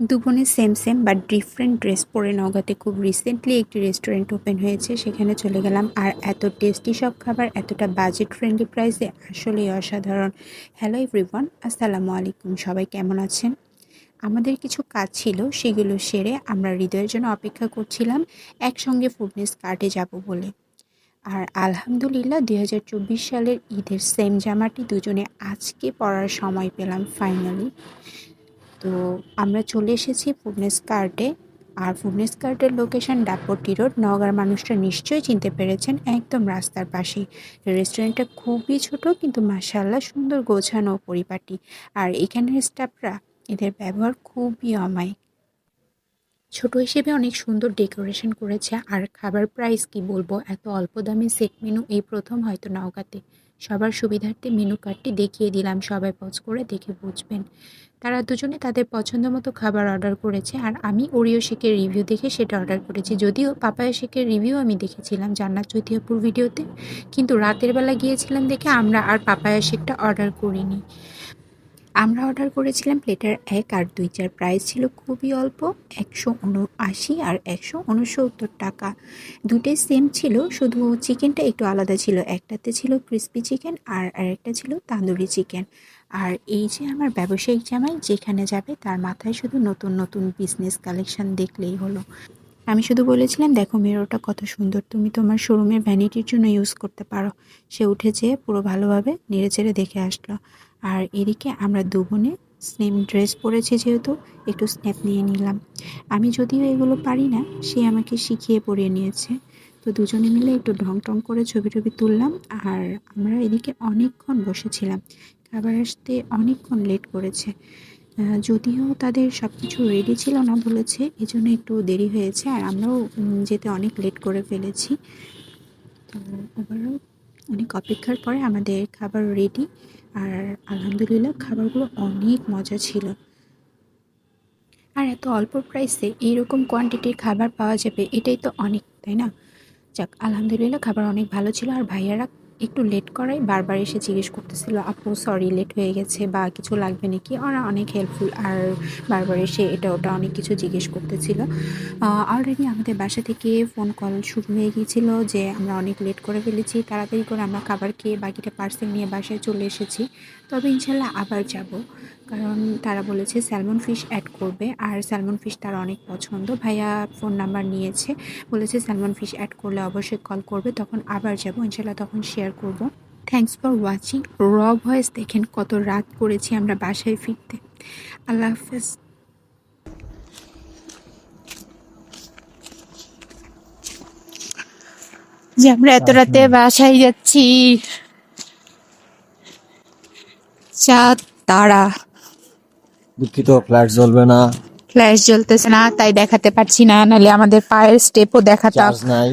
দুবোনে same same but different dress পরে নগাতে খুব রিসেন্টলি একটি রেস্টুরেন্ট ওপেন হয়েছে। সেখানে চলে গেলাম। আর এত টেস্টি সব খাবার, এতটা বাজেট ফ্রেন্ডলি প্রাইসে আসলেই অসাধারণ। হ্যালো এভরিওয়ান আসসালামু আলাইকুম। সবাই কেমন আছেন? আমাদের কিছু কাজ ছিল, সেগুলো সেরে আমরা হৃদয়ের জন্য অপেক্ষা করছিলাম। একসঙ্গে ফুডনেস কার্টে যাব বলে। আর আলহামদুলিল্লাহ, দুই হাজার চব্বিশ সালের ঈদের সেম জামাটি দুজনে আজকে পরার সময় পেলাম ফাইনালি তো আমরা চলে এসেছি ফুডনেস কার্টে আর ফুডনেস কার্টের লোকেশন ডাপটি রোড নওগাঁর মানুষরা নিশ্চয়ই চিনতে পেরেছেন একদম রাস্তার পাশেই। রেস্টুরেন্টটা খুবই ছোট, কিন্তু মাসাল্লাহ সুন্দর গোছানো পরিপাটি। আর এখানের স্টাফরা এদের ব্যবহার খুবই অমায়িক। ছোট হিসেবে অনেক সুন্দর ডেকোরেশন করেছে। আর খাবার প্রাইস কি বলব? এত অল্প দামে সেট মেনু এই প্রথম হয়তো নওগাঁতে। সবার সুবিধার্থে মেনু কার্ডটি দেখিয়ে দিলাম। সবাই পজ করে দেখে বুঝবেন। তারা দুজনে তাদের পছন্দ মতো খাবার অর্ডার করেছে আর আমি ওরিও শেকের রিভিউ দেখে সেটা অর্ডার করেছি। যদিও পাপায়া শেকের রিভিউ আমি দেখেছিলাম জান্নাত চৈতিয়াপুর ভিডিওতে কিন্তু রাতের বেলা গিয়েছিলাম দেখে আমরা আর পাপায়া শেকটা অর্ডার করিনি। আমরা অর্ডার করেছিলাম প্লেটার এক আর দুই চার প্রাইস ছিল খুবই অল্প, একশো উনআশি আর একশো উনসত্তর টাকা। দুটোই সেম ছিল, শুধু চিকেনটা একটু আলাদা ছিল। একটাতে ছিল ক্রিস্পি চিকেন আর আরেকটা ছিল তান্দুরি চিকেন আর এই যে আমার ব্যবসায়িক জামাই, যেখানে যাবে তার মাথায় শুধু নতুন নতুন বিজনেস কালেকশন দেখলেই হলো। আমি শুধু বলেছিলাম, দেখো মিররটা কত সুন্দর, তুমি তোমার শোরুমের ভ্যানিটির জন্য ইউজ করতে পারো। সে উঠে যেয়ে পুরো ভালোভাবে নেড়ে চেড়ে দেখে আসলো। আর এদিকে আমরা দু বোনে সেম ড্রেস পরেছে যেহেতু, একটু স্ন্যাপ নিয়ে নিলাম। আমি যদিও এগুলো পারি না, সে আমাকে শিখিয়ে পরিয়ে নিয়েছে। তো দুজনে মিলে একটু ঢং টং করে ছবি টবি তুললাম আর আমরা এদিকে অনেকক্ষণ বসেছিলাম। খাবার আসতে অনেকক্ষণ লেট করেছে। যদিও তাদের সব কিছু রেডি ছিল না বলেছে এই জন্য একটু দেরি হয়েছে আর আমরাও যেতে অনেক লেট করে ফেলেছি। তো ওভারঅল অনেক অপেক্ষার পরে আমাদের খাবার রেডি আর আলহামদুলিল্লাহ খাবারগুলো অনেক মজা ছিল। আর এত অল্প প্রাইসে এইরকম কোয়ান্টিটির খাবার পাওয়া যাবে, এটাই তো অনেক, তাই না? যাক, আলহামদুলিল্লাহ খাবার অনেক ভালো ছিল আর ভাইয়ারা একটু লেট করাই। বারবার এসে জিজ্ঞেস করতেছিল, আপু সরি লেট হয়ে গেছে বা কিছু লাগবে নাকি? ওরা অনেক হেল্পফুল আর বারবার এসে এটা ওটা অনেক কিছু জিজ্ঞেস করতেছিল। অলরেডি আমাদের বাসা থেকে ফোন কল শুরু হয়ে গিয়েছিল যে আমরা অনেক লেট করে ফেলেছি, তাড়াতাড়ি করে আমরা খাবার খেয়ে বাকিটা পার্সেল নিয়ে বাসায় চলে এসেছি। তবে ইনশাল্লাহ আবার যাব। কারণ তারা বলেছে স্যালমন ফিশ অ্যাড করবে আর স্যালমন ফিশ তার অনেক পছন্দ। ভাইয়া ফোন নাম্বার নিয়েছে বলেছে স্যালমন ফিশ অ্যাড করলে অবশ্যই কল করবে তখন আবার যাব ইনশাল্লাহ তখন শেয়ার করব। থ্যাংকস ফর ওয়াচিং র ভয়েস দেখেন কত রাত করেছি আমরা বাসায় ফিরতে। আল্লাহ হাফেজ। যে আমরা এত রাতে বাসায় যাচ্ছি। চাঁদ তারা। দুঃখিত ফ্ল্যাট জ্বলবে না। ফ্ল্যাশ জ্বলতেছে না তাই দেখাতে পারছি না নাহলে আমাদের পায়ের স্টেপও দেখাতাম। চার্জ নাই।